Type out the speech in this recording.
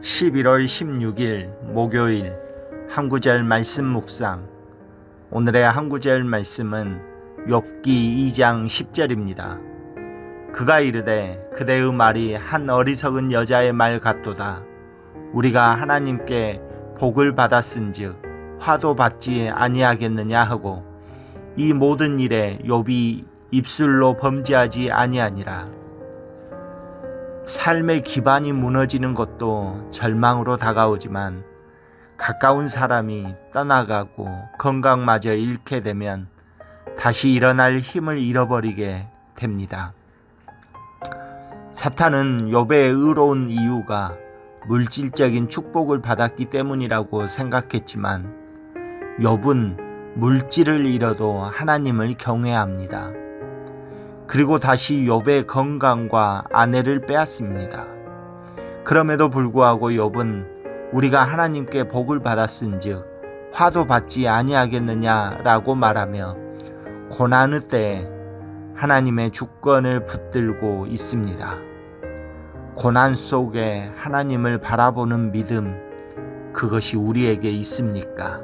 11월 16일 목요일 한구절 말씀 묵상 오늘의 한구절 말씀은 욥기 2장 10절입니다. 그가 이르되 그대의 말이 한 어리석은 여자의 말 같도다. 우리가 하나님께 복을 받았은즉 화도 받지 아니하겠느냐 하고 이 모든 일에 욥이 입술로 범죄하지 아니하니라. 삶의 기반이 무너지는 것도 절망으로 다가오지만 가까운 사람이 떠나가고 건강마저 잃게 되면 다시 일어날 힘을 잃어버리게 됩니다. 사탄은 욥의 의로운 이유가 물질적인 축복을 받았기 때문이라고 생각했지만 욥은 물질을 잃어도 하나님을 경외합니다. 그리고 다시 욥의 건강과 아내를 빼앗습니다. 그럼에도 불구하고 욥은 우리가 하나님께 복을 받았은즉 화도 받지 아니하겠느냐라고 말하며 고난의 때에 하나님의 주권을 붙들고 있습니다. 고난 속에 하나님을 바라보는 믿음 그것이 우리에게 있습니까?